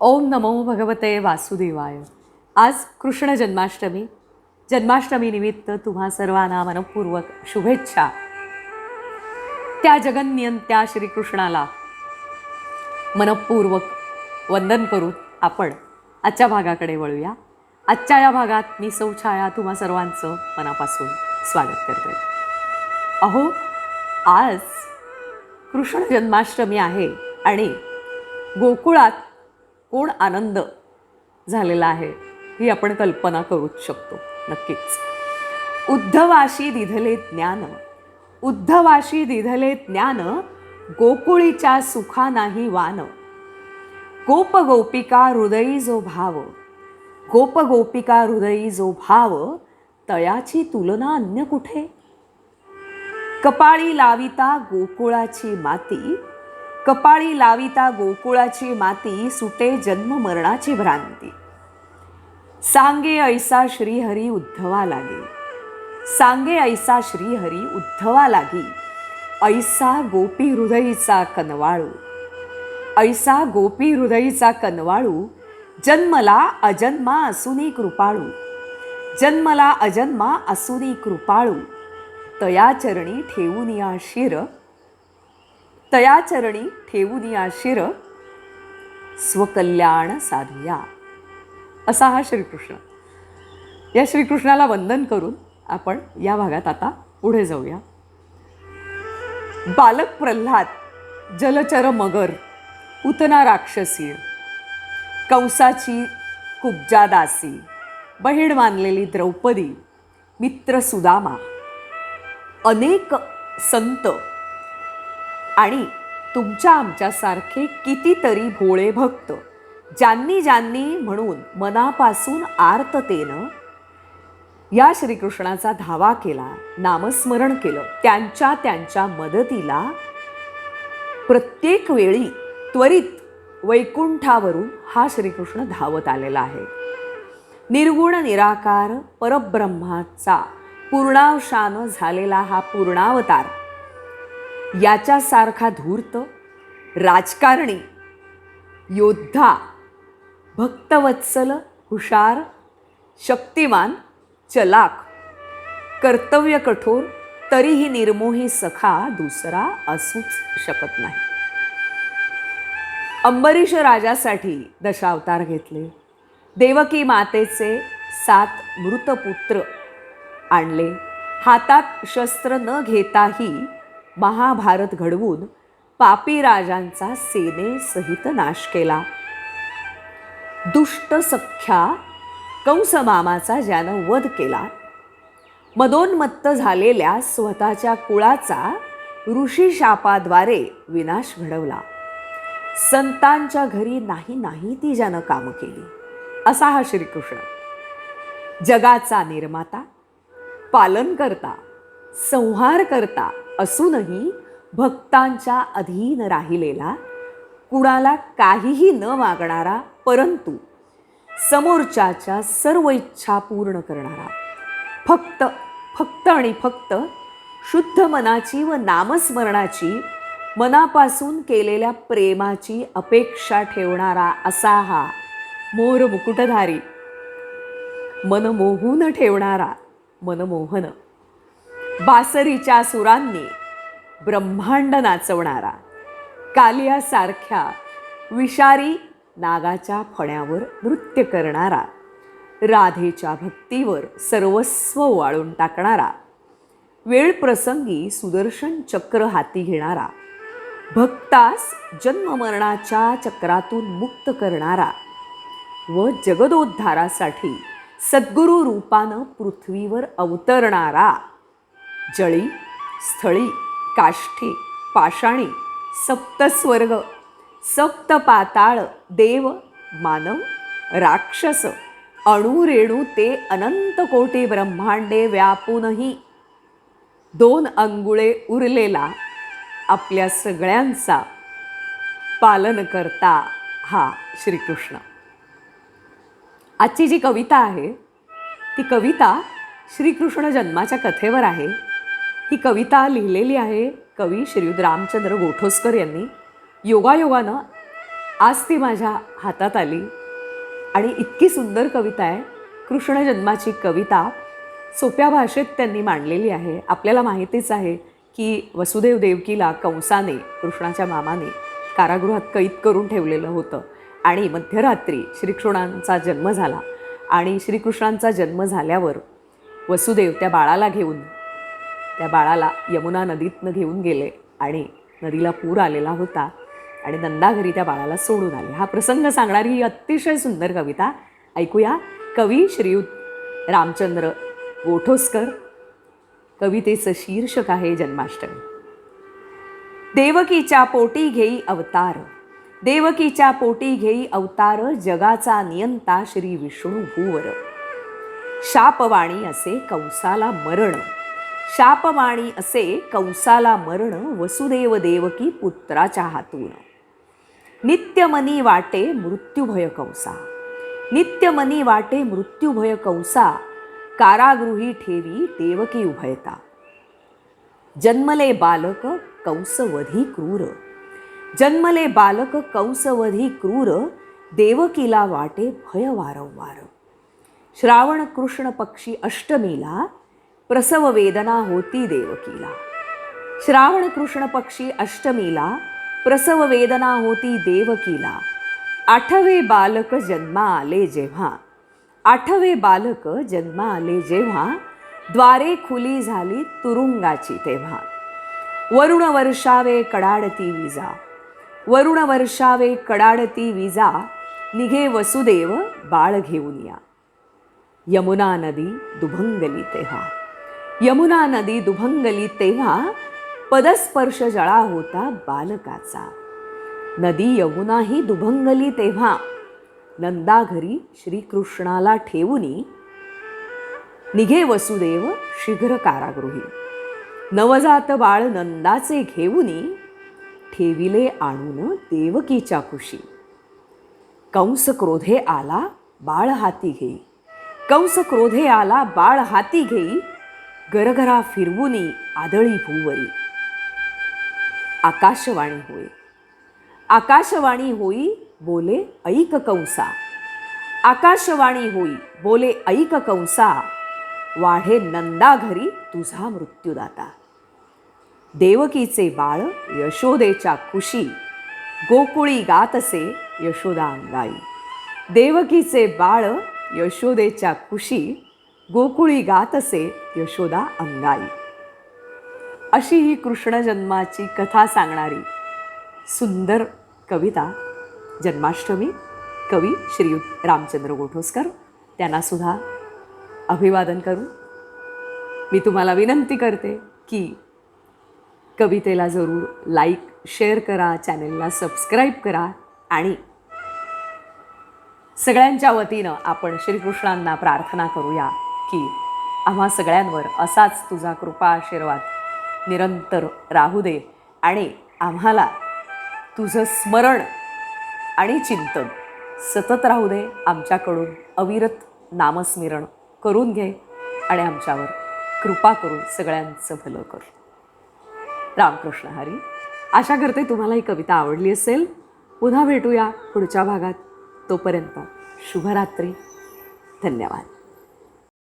ओम नमो भगवते वासुदेवाय. आज कृष्ण जन्माष्टमी. जन्माष्टमीनिमित्त तुम्हा सर्वांना मनपूर्वक शुभेच्छा. त्या जगन्नियंत्या श्रीकृष्णाला मनपूर्वक वंदन करून आपण आजच्या भागाकडे वळूया. आजच्या या भागात मी सौछाया तुम्हा सर्वांचं मनापासून स्वागत करते. अहो आज कृष्ण जन्माष्टमी आहे आणि गोकुळात कोण आनंद झालेला आहे ही आपण कल्पना करूच शकतो नक्कीच. उद्धवाशी दिधले ज्ञान. उद्धवाशी दिधले ज्ञान गोकुळीच्या सुखा नाही वान. गोप गोपिका हृदयी जो भाव गोप गोपिका हृदयी जो भाव तयाची तुलना अन्य कुठे? कपाळी लाविता गोकुळाची माती कपाळी लाविता गोकुळाची माती सुटे जन्म मरणाची भ्रांती. सांगे ऐसा श्रीहरी उद्धवा लागे. सांगे ऐसा श्रीहरी उद्धवा लागी. ऐसा गोपी हृदयीचा कनवाळू. ऐसा गोपी हृदयीचा कनवाळू. जन्मला अजन्मा असुनी कृपाळू. जन्मला अजन्मा असुनी कृपाळू. तया चरणी ठेवून या शिर तयाचरणी ठेवून या शिर स्वकल्याण साधूया. असा हा श्रीकृष्ण. या श्रीकृष्णाला वंदन करून आपण या भागात आता पुढे जाऊया. बालक प्रल्हाद जलचर मगर उतना राक्षसी कंसाची कुब्जा दासी बहीण मानलेली द्रौपदी मित्र सुदामा अनेक संत आणि तुमच्या आमच्यासारखे कितीतरी भोळे भक्त ज्यांनी ज्यांनी म्हणून मनापासून आर्ततेनं या श्रीकृष्णाचा धावा केला नामस्मरण केलं त्यांच्या त्यांच्या मदतीला प्रत्येक वेळी त्वरित वैकुंठावरून हा श्रीकृष्ण धावत आलेला आहे. निर्गुण निराकार परब्रह्माचा पूर्णावशान झालेला हा पूर्णावतार याच्यासारखा धूर्त राजकारणी योद्धा भक्तवत्सल हुशार शक्तिमान चलाक कर्तव्य कठोर तरीही निर्मोही सखा दुसरा असूच शकत नाही. अंबरीश राजासाठी दशावतार घेतले. देवकी मातेचे सात मृतपुत्र आणले. हातात शस्त्र न घेताही महाभारत घडवून पापी राजांचा सेनेसहित नाश केला. दुष्ट सख्या कंसमामाचा ज्यानं वध केला. मदोन्मत्त झालेल्या स्वतःच्या कुळाचा ऋषीशापाद्वारे विनाश घडवला. संतांच्या घरी नाही नाही ती ज्यानं कामं केली. असा हा श्रीकृष्ण. जगाचा निर्माता पालन करता संहार करता असूनही भक्तांच्या अधीन राहिलेला कुणाला काहीही न मागणारा परंतु समोरच्याच्या सर्व इच्छा पूर्ण करणारा फक्त फक्त आणि फक्त शुद्ध मनाची व नामस्मरणाची मनापासून केलेल्या प्रेमाची अपेक्षा ठेवणारा असा हा मोर मुकुटधारी मन मोहून ठेवणारा मनमोहन. बासरीच्या सुरांनी ब्रह्मांड नाचवणारा कालियासारख्या विषारी नागाच्या फण्यावर नृत्य करणारा राधेच्या भक्तीवर सर्वस्व वाळून टाकणारा वेळ प्रसंगी सुदर्शन चक्र हाती घेणारा भक्तास जन्ममरणाच्या चक्रातून मुक्त करणारा व जगदोद्धारासाठी सद्गुरू रूपानं पृथ्वीवर अवतरणारा जळी स्थळी काष्ठी पाषाणी सप्तस्वर्ग सप्त पाताळ देव मानव राक्षस अणुरेणू ते अनंत कोटी ब्रह्मांडे व्यापूनही. दोन अंगुळे उरलेला आपल्या सगळ्यांचा पालन करता हा श्रीकृष्ण. आजची जी कविता आहे ती कविता श्रीकृष्ण जन्माच्या कथेवर आहे. ही कविता लिहिलेली आहे कवी श्रीयुत रामचंद्र गोठोसकर यांनी. योगायोगानं आज ती माझ्या हातात आली. आणि इतकी सुंदर कविता आहे. कृष्ण जन्माची कविता सोप्या भाषेत त्यांनी मांडलेली आहे. आपल्याला माहितीच आहे की वसुदेव देवकीला कंसाने कृष्णाच्या मामाने कारागृहात कैद करून ठेवलेलं होतं. आणि मध्यरात्री श्रीकृष्णांचा जन्म झाला. आणि श्रीकृष्णांचा जन्म झाल्यावर वसुदेव त्या बाळाला घेऊन त्या बाळाला यमुना नदीतनं घेऊन गेले आणि नदीला पूर आलेला होता आणि नंदा घरी त्या बाळाला सोडून आले. हा प्रसंग सांगणारी ही अतिशय सुंदर कविता. ऐकूया. कवी श्रीयुत रामचंद्र गोठोसकर. कवितेचं शीर्षक आहे जन्माष्टमी. देवकीच्या पोटी घेई अवतार. देवकीच्या पोटी घेई अवतार जगाचा नियंता श्री विष्णू भूवर. शापवाणी असे कंसाला मरण. शापवाणी असे कंसाला मरण वसुदेव देवकी पुत्राच्या हातून. नित्यमनी वाटे मृत्युभय कंसा. नित्यमनी वाटे मृत्युभय कंसा. कारागृही ठेवी देवकी उभयता. जन्मले बालक कंसवधी क्रूर. जन्मले बालक कंसवधी क्रूर. देवकीला वाटे भय वारंवार श्रावण कृष्ण पक्षी अष्टमीला प्रसव वेदना होती देवकीला. श्रावण कृष्ण पक्षी अष्टमीला प्रसव वेदना होती देवकीला. आठवे बालक जन्मा आले जेव्हा. आठवे बालक जन्मा आले जेव्हा. द्वारे खुली झाली तुरुंगाची तेव्हा. वरुण वर्षावे कडाडती विजा. वरुण वर्षावे कडाडती विजा. निघे वसुदेव बाळ घेऊन या. यमुना नदी दुभंगली तेव्हा. यमुना नदी दुभंगली तेव्हा पदस्पर्श जळा होता बालकाचा. नदी यमुनाही दुभंगली तेव्हा. नंदा घरी श्रीकृष्णाला ठेवूनी निघे वसुदेव शीघ्र कारागृही. नवजात बाळ नंदाचे घेऊनी ठेविले आणून देवकीच्या कुशी. कंस क्रोधे आला बाळ हाती घेई. कंस क्रोधे आला बाळ हाती घेई. गरघरा फिरवुनी आदळी भूवरी. आकाशवाणी होय आकाशवाणी होई बोले ऐक कंसा. आकाशवाणी होई बोले ऐक कंसा. वाढे नंदा घरी तुझा मृत्यूदाता. देवकीचे बाळ यशोदेच्या खुशी. गोकुळी गातसे यशोदा अंगाई. देवकीचे बाळ यशोदेच्या खुशी. गोकुळी गातसे यशोदा अंगाई. अशी ही कृष्ण जन्माची कथा सांगणारी सुंदर कविता जन्माष्टमी कवी श्रीयुत रामचंद्र गोठोसकर त्यांनासुद्धा अभिवादन करू मी तुम्हाला विनंती करते की कवितेला जरूर लाईक शेअर करा चॅनेलला सबस्क्राईब करा आणि सगळ्यांच्या वतीनं आपण श्रीकृष्णांना प्रार्थना करूया. की आम्हा सगळ्यांवर असाच तुझा कृपा आशीर्वाद. निरंतर राहू दे आणि आम्हाला तुझं स्मरण आणि चिंतन. सतत राहू दे आमच्याकडून. अविरत नामस्मरण करून घे आणि आमच्यावर कृपा करून सगळ्यांचं भलं कर. रामकृष्ण हरी आशा करते तुम्हाला ही कविता आवडली असेल. पुन्हा भेटूया पुढच्या भागात. तोपर्यंत शुभरात्री. धन्यवाद.